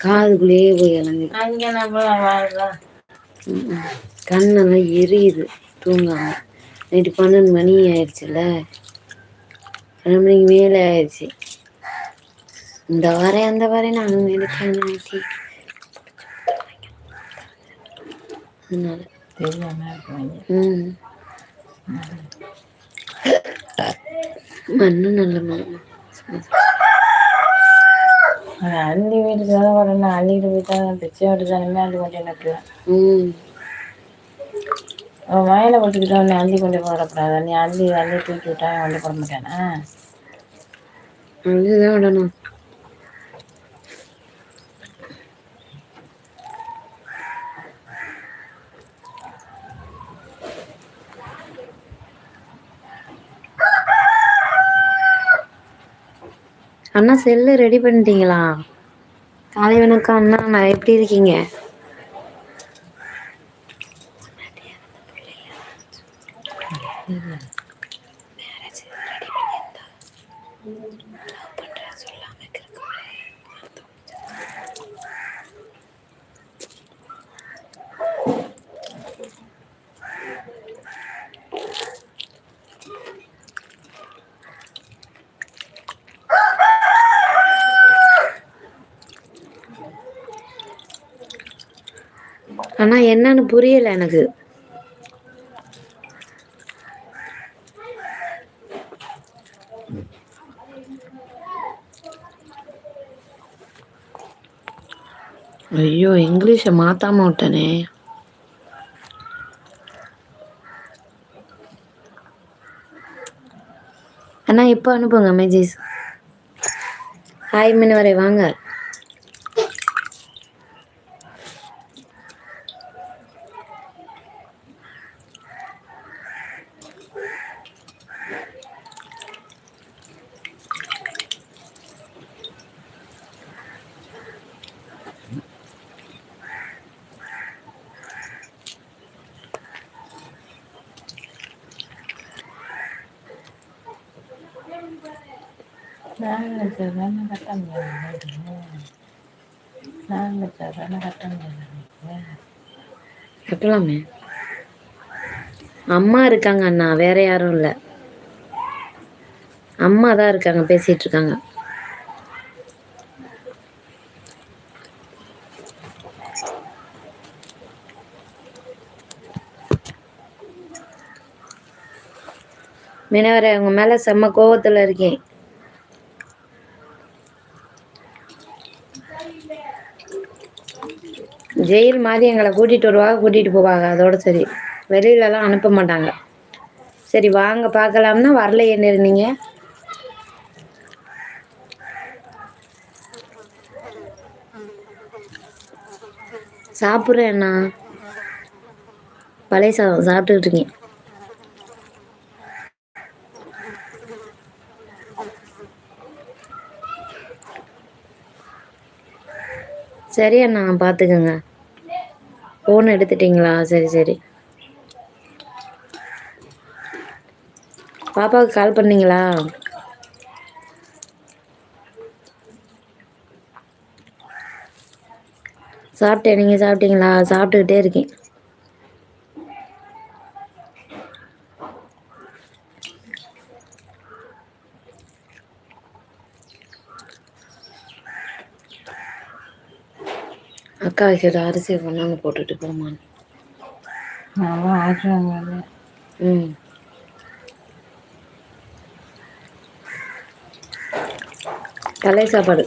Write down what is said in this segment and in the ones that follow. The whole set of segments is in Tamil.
காதுக்குள்ளேயே போய் ம்ம். கண்ணெல்லாம் எரியுது தூங்காம. நைட்டு பன்னெண்டு மணி ஆயிடுச்சுல்ல. பன்னெண்டு மணிக்கு மேலே ஆயிடுச்சு. இந்த வாரம் அந்த வாரம் நானும் எடுக்கிறேன் நைட்டி அதனால. ம். மண்ணு நல்ல மண்ணு. அது அள்ளி வீட்டுக்கு தானே வரணும் அள்ளிட்டு போயிட்டா பிச்சை விட்டு தானே அள்ளி கொண்டு எனக்கு அவன் வயலை கொட்டிக்கிட்டா நீ அள்ளி கொண்டு போடக்கூடாது நீ அள்ளி அள்ளி தூக்கி விட்டா கொண்டு போட மாட்டானா. அதுதான் விடணும். அண்ணா செல்லு ரெடி பண்ணிட்டீங்களா? காலை வணக்கம் அண்ணா நான் எப்படி இருக்கீங்க? அண்ணா என்னன்னு புரியல எனக்கு. ஐயோ இங்கிலீஷை மாத்தாம விட்டனே. அண்ணா இப்போ அனுப்புங்க மெஜிஸ். ஹாய் மினவரை வாங்க. நான் கட்ட முடியாது கட்ட முடியாது கட்டலாமே. அம்மா இருக்காங்க அண்ணா வேற யாரும் இல்லை. அம்மா தான் இருக்காங்க பேசிட்டு இருக்காங்க. மீனவரை உங்க மேல செம்ம கோவத்துல இருக்கேன். ஜெயில் மாதிரி எங்களை கூட்டிட்டு வருவாங்க கூட்டிட்டு போவாங்க. அதோட சரி. வெளியிலலாம் அனுப்ப மாட்டாங்க. சரி வாங்க பார்க்கலாம்னா வரல என்ன இருந்தீங்க? சாப்பிட்றேன் அண்ணா. பழைய சாதம் சாப்பிட்டுக்கிட்டு இருக்கேன் சரி அண்ணா பார்த்துக்கோங்க. ஃபோன் எடுத்துட்டீங்களா? சரி சரி. பாப்பாவுக்கு கால் பண்ணீங்களா? சாப்பிட்டேன். நீங்கள் சாப்பிட்டீங்களா? சாப்பிட்டுக்கிட்டே இருக்கேன். அக்கா வைக்கிற அரிசி கொண்டாந்து போட்டுட்டு போமான்னு நல்லா ஆட்டுறாங்க ம். பழைய சாப்பாடு.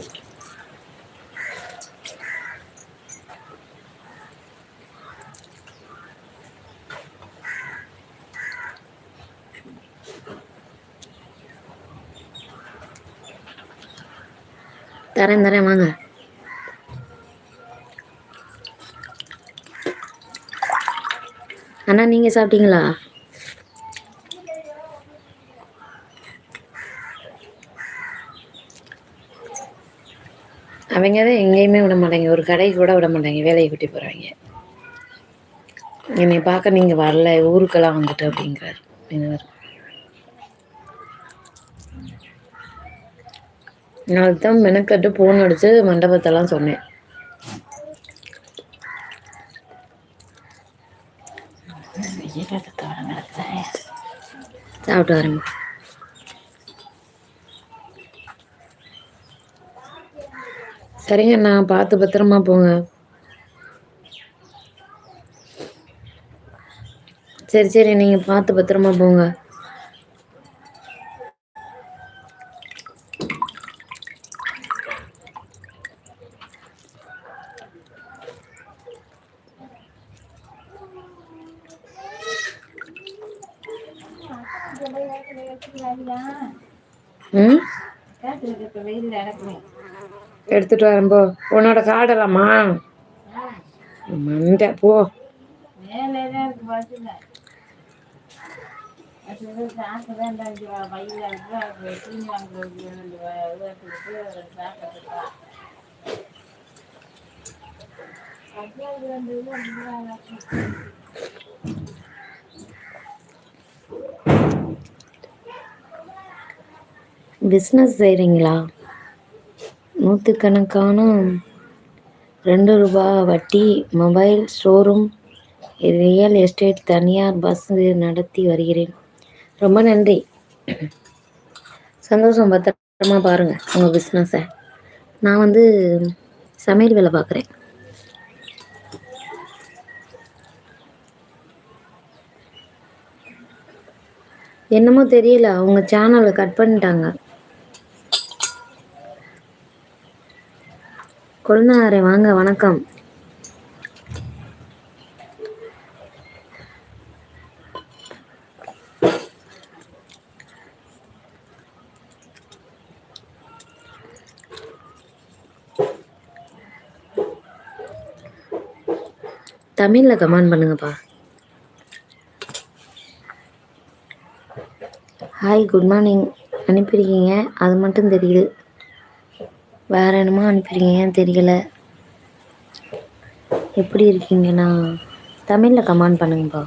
தரேன் தரேன் வாங்க. அண்ணா நீங்க சாப்பிட்டீங்களா? அவங்க தான் எங்கேயுமே விட மாட்டாங்க. ஒரு கடைக்கு கூட விட மாட்டாங்க. வேலையை கூட்டி போகிறாங்க என்னை பார்க்க நீங்கள் வரல. ஊருக்கெல்லாம் வந்துட்டு அப்படிங்கிறார். மீனவர் நான் தான் மெனக்கட்டு ஃபோன் அடித்து மண்டபத்தெல்லாம் சொன்னேன். சாப்பிட்டு வரேன் சரிங்க நான் பார்த்து பத்திரமா போங்க. சரி சரி நீங்கள் பார்த்து பத்திரமா போங்க ம் வெயில் நடக்கணும் எடுத்துட்டு வரேன் போ உன்னோட காடலாமா மண்டை போ மேலே தான் இருக்கு பஸ்ஸில் அது சாக்கு தான் இந்த வயலில் இருக்கு அது தூங்கி எடுத்துகிட்டு வரம்போ உன்னோட காடலாமா மண்டை போ. பிஸ்னஸ் செய்கிறீங்களா நூற்றுக்கணக்கான ரெண்டு ரூபா வட்டி மொபைல் ஷோரூம் ரியல் எஸ்டேட் தனியார் பஸ் நடத்தி வருகிறேன். ரொம்ப நன்றி. சந்தோஷம் பத்திரமா பாருங்கள் உங்கள் பிஸ்னஸை நான் வந்து சமையல் வேலை பார்க்குறேன் என்னமோ தெரியல அவங்க சேனலை கட் பண்ணிட்டாங்க. கொழுந்தாரே வாங்க வணக்கம். தமிழில் கமெண்ட் பண்ணுங்கப்பா. ஹாய் குட் மார்னிங் அனுப்பியிருக்கீங்க. அது மட்டும் தெரியுது. வேற என்னமோ அனுப்பியிருக்கீங்கன்னு தெரியல? எப்படி இருக்கீங்கண்ணா தமிழில் கமெண்ட் பண்ணுங்கப்பா.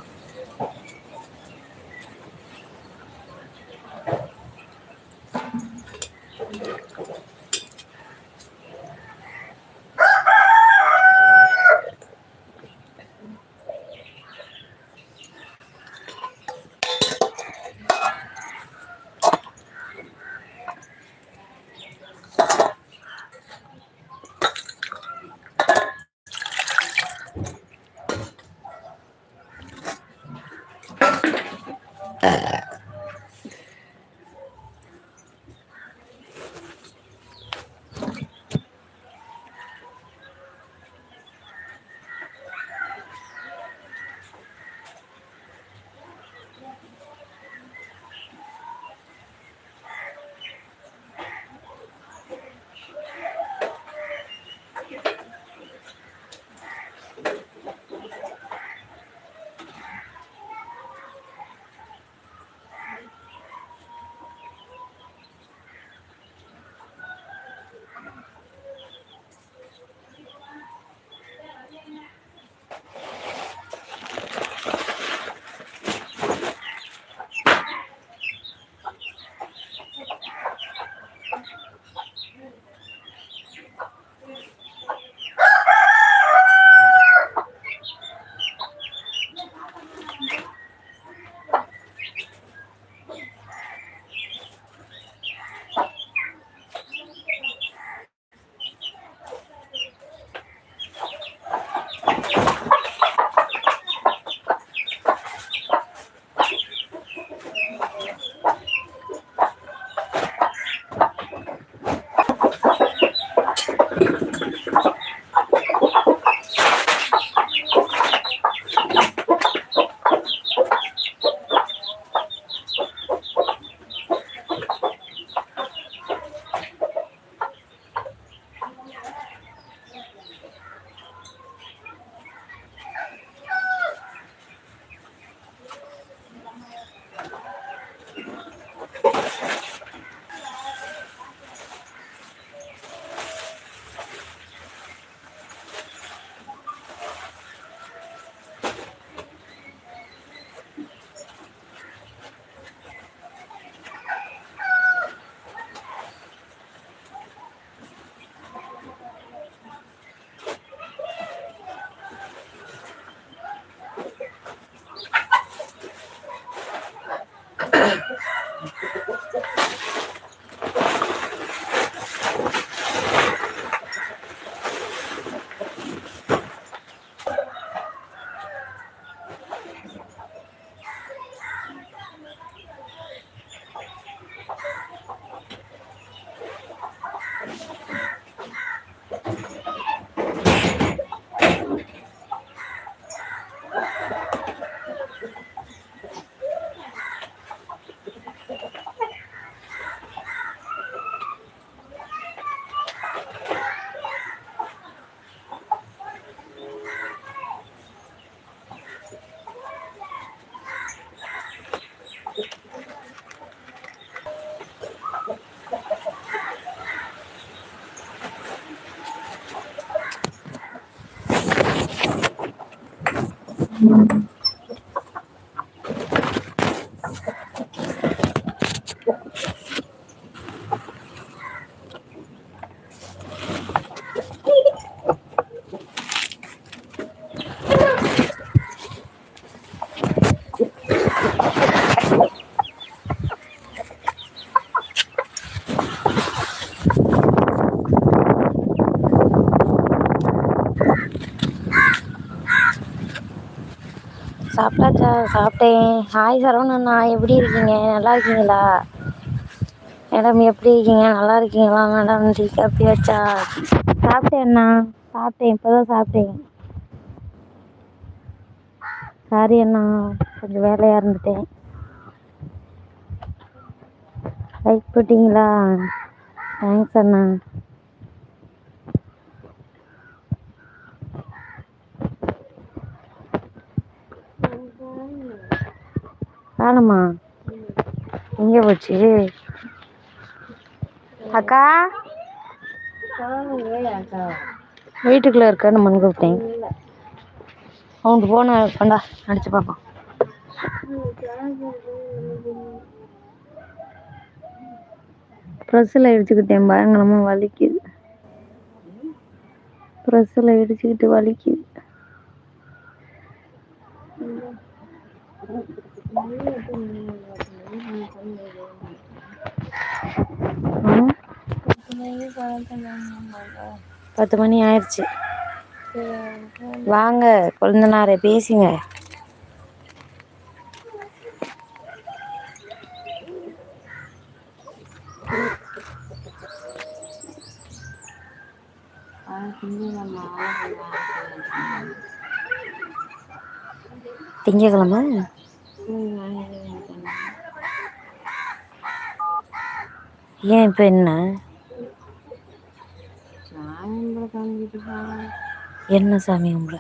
சாப்பிட்டாச்சா? சாப்பிட்டேன். ஹாய் சரவணண்ணா எப்படி இருக்கீங்க? நல்லா இருக்கீங்களா? மேடம் எப்படி இருக்கீங்க? நல்லா இருக்கீங்களா? மேடம் டீ காப்பி வச்சா சாப்பிட்டேண்ணா சாப்பிட்டேன். இப்போ தான் சாப்பிட்டேன். சாரி அண்ணா கொஞ்சம் வேலையாக இருந்துட்டேன். லைக் போட்டிங்களா? தேங்க்ஸ் அண்ணா. வேணுமா? எங்கே போச்சு? அக்கா? வீட்டுக்குள்ளே இருக்கான்னு மண் கூப்பிட்டேன். அவனுக்கு போன கொண்டா அடிச்சு பார்ப்போம் ப்ரெஸ்ஸில் இடிச்சுக்கிட்டேன் பயங்கரமாக வலிக்குது. ப்ரெஸ்ஸில் இடிச்சுக்கிட்டு வலிக்குது. பத்து மணி ஆயிடுச்சு. வாங்க குழந்தனார பேசுங்க. திங்கக்கிழமை? ஏன் இப்போ என்ன? என்ன சாமி கும்பிட?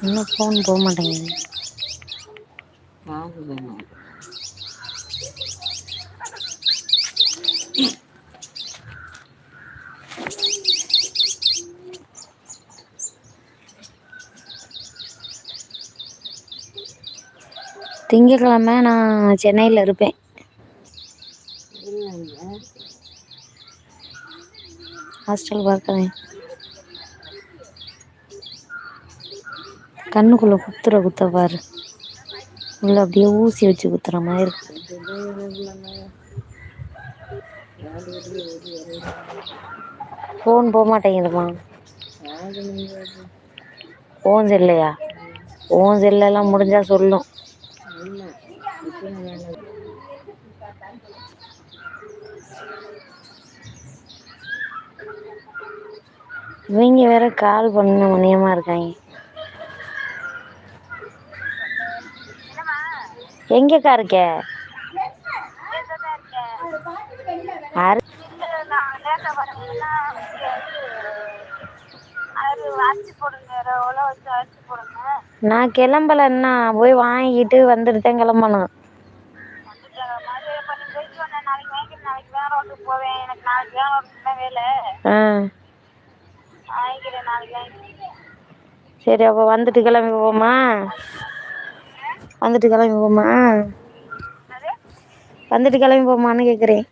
இன்னும் ஃபோன் போக மாட்டேங்குது. திங்கக்கிழமை நான் சென்னையில் இருப்பேன். ஹாஸ்டல் பார்க்குறேன் கண்ணுக்குள்ளே குத்துற குத்த பாரு. உள்ள அப்படியே ஊசி வச்சு குத்துற மாதிரி இருக்கு. ஃபோன் போக மாட்டேங்குதுமா ஃபோன் செல்லையா ஃபோன் செல்லெல்லாம் முடிஞ்சால் சொல்லும். இவங்க வேற கால் பண்ண முனியமா இருக்காங்க. எங்கக்கா இருக்க? நான் கிளம்பலன்னா போய் வாங்கிட்டு வந்துட்டு தான் கிளம்பணும் ஆ. சரி அப்போ வந்துட்டு கிளம்பி போமா வந்துட்டு கிளம்பி போமா வந்துட்டு கிளம்பி போமான்னு கேட்குறேன்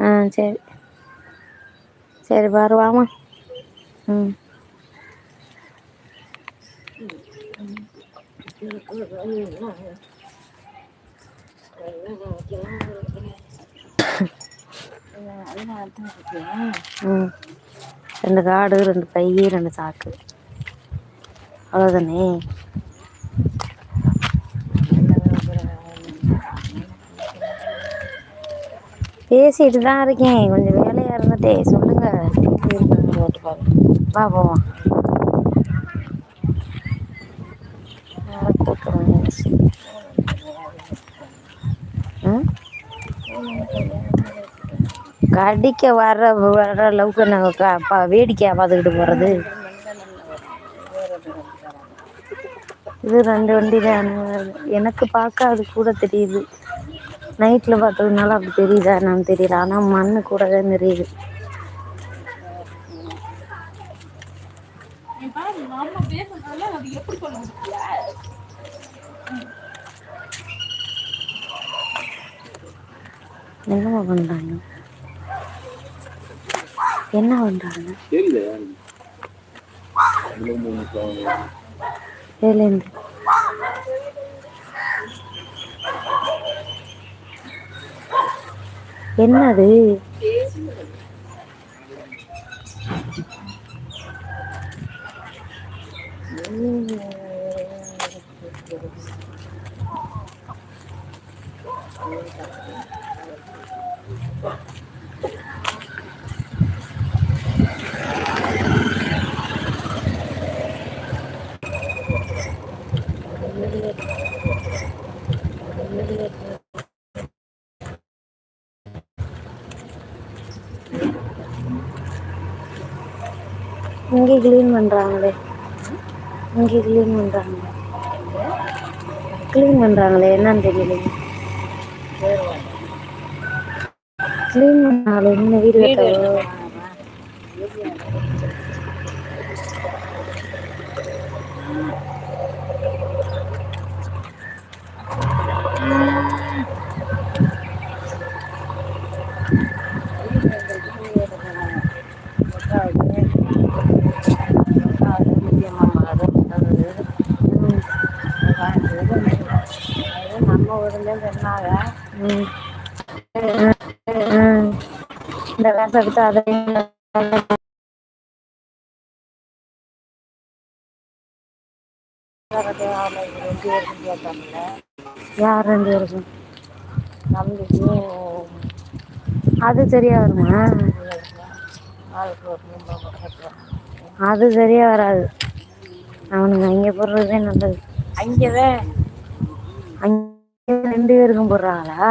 ஆ சரி. சரி பாரு வாமா ம். ம். ரெண்டு காடு ரெண்டு பை ரெண்டு சாக்கு. அவ்வளோதானே பேசிட்டு தான் இருக்கேன். கொஞ்சம் வேலையாக இருந்துட்டே. சொல்லுங்க. வா போவோம் ஆ, கூப்பிடுறேன். ம்? கடிக்க வர்ற வர்ற அளவுக்கு நாங்கள் பா வேடிக்கையா பார்த்துக்கிட்டு போகிறது இது ரெண்டு வண்டி தான் எனக்கு பார்க்க அது கூட தெரியுது. நைட்டில் பார்த்ததுனால அப்படி தெரியுதா என்னன்னு தெரியல. ஆனால் மண் கூட தான் தெரியுது. நீ பாரு நம்ம பேசுறதுல அது எப்படி சொல்ல முடியல என்னம்மா பண்ணுறாங்க என்ன தெரியல. ஏலேந்து என்னது? இங்கே க்ளீன் பண்ணுறாங்களே இங்கே க்ளீன் பண்ணுறாங்க க்ளீன் பண்ணுறாங்களே என்னன்னு தெரியலையே. க்ளீன் பண்ணாலே என்ன வீடு கட்டவோ ம் நம்ம ஊர்ல சொன்னாங்க ம் இந்த காசை எடுத்து அதை ரெண்டு யார் ரெண்டு பேருக்கும் தம்பிக்கும் அது சரியா வருமா? ஆளுக்கு அது சரியா வராது. அவனுங்க அங்கே போடுறதே நல்லது. அங்கேதான் அங்கே ரெண்டு பேருக்கும் போடுறாங்களா?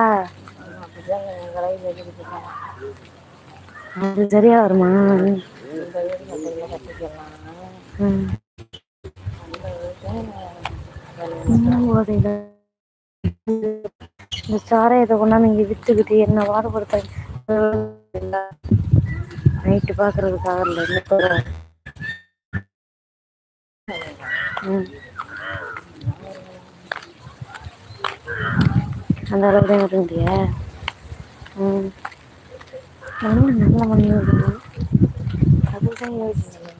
அது சரியா வருமா? இந்த வீடு கடையில் கட்டிக்கலாம் ம் சாராயத்தை கொண்டாந்து இங்கே விற்றுக்கிட்டு என்ன பாடுபடுத்த நைட்டு பார்க்கறதுக்காக இல்லை ம். அந்த அளவுக்கு தான் இருந்துட்டியா ம். ஒன்றும் நல்ல மண்ணு இருக்குங்க அதுதான் யோசிச்சேன்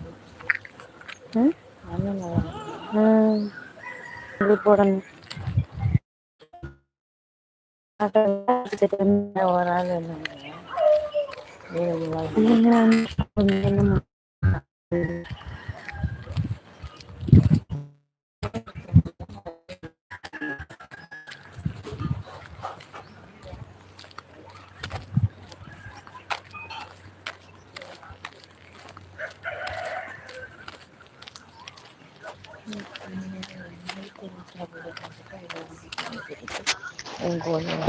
ம்? ம். இது போடணும். ஒரு ஆள் என்ன இல்லைங்க கொஞ்சம் என்னம்மா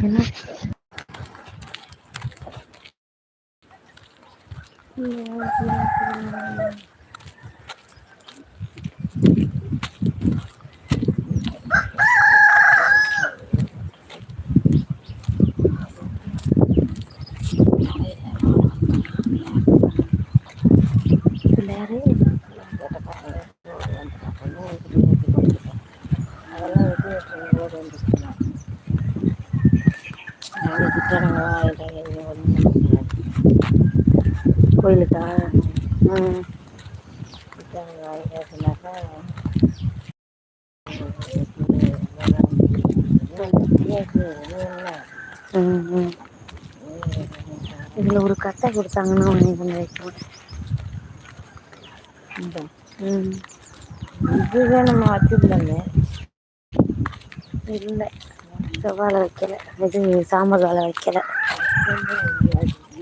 என்ன பிள்ளையாரு அதெல்லாம் வெட்டி வெட்டுறது ஓடி வந்துருக்கலாம் அவங்க திட்டானுங்க ஆயிட்டாங்க இது ஒன்றும் பண்ண முடியாது ம். இதில் ஒரு கட்டை கொடுத்தாங்கன்னா உடனே வைக்கலாம் இந்த ம். இதுதான் நம்ம வச்சுருந்தோமே. இல்லை. செவ்வாழை வைக்கல. இது சாம்பார் வாழை வைக்கல.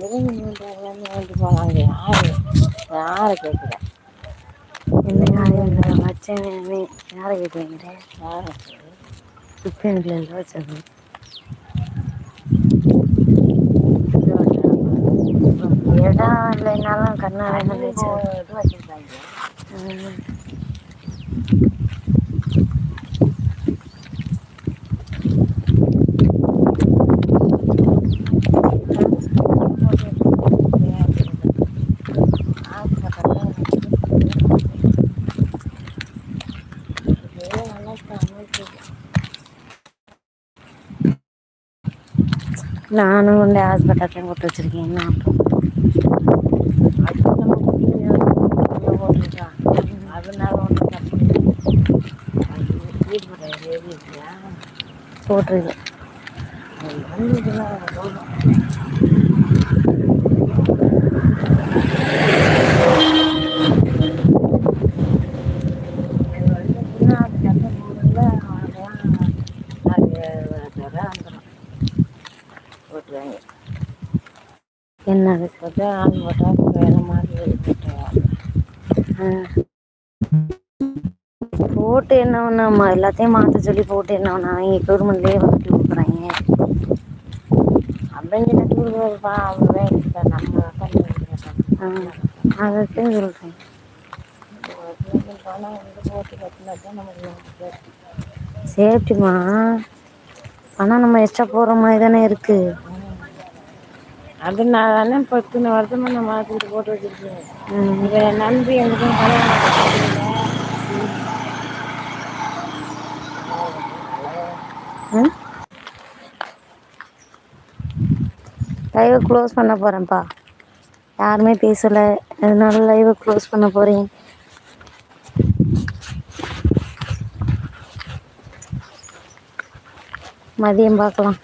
இறங்கி போனாங்க யாரு யாரை கேட்குறேன் என்ன யார் வச்சேன் யாரை கேட்குறீங்க யாரை இப்போ எனக்கு இல்லை வச்சது இடம் இல்லைனாலும் கண்ணா வேணும் வச்சது நானும் கொண்டு ஹாஸ்பிட்டல் போட்டு வச்சிருக்கேன். என்ன அதனால ஒன்றும் தப்பு என்னது போட்டு ஆண் போட்டால் வேறு மாதிரி வெளிப்பட்டு போட்டு என்ன பண்ணாமா எல்லாத்தையும் மாற்ற சொல்லி போட்டு என்ன பண்ணா இங்கே கவர்மெண்ட்லேயே வந்து கொடுக்குறாங்க அப்படின்னு டூர் போயிருப்பா அவங்க நம்ம அதைத்தான் சொல்கிறேன் பணம் வந்து போட்டு சேஃப்டிமா ஆனால் நம்ம எக்ஸ்ட்ரா போகிற மாதிரி தானே இருக்குது அதனால தானே இப்போ இத்தனை வருஷமா நான் மாற்றிட்டு போட்டு வச்சிருக்கேன். இதை நம்பி எங்களுக்கும் கல்யாணம் லைவை க்ளோஸ் பண்ண போகிறேன்ப்பா யாருமே பேசலை. அதனால லைவை க்ளோஸ் பண்ண போகிறேன் மதியம் பார்க்கலாம்.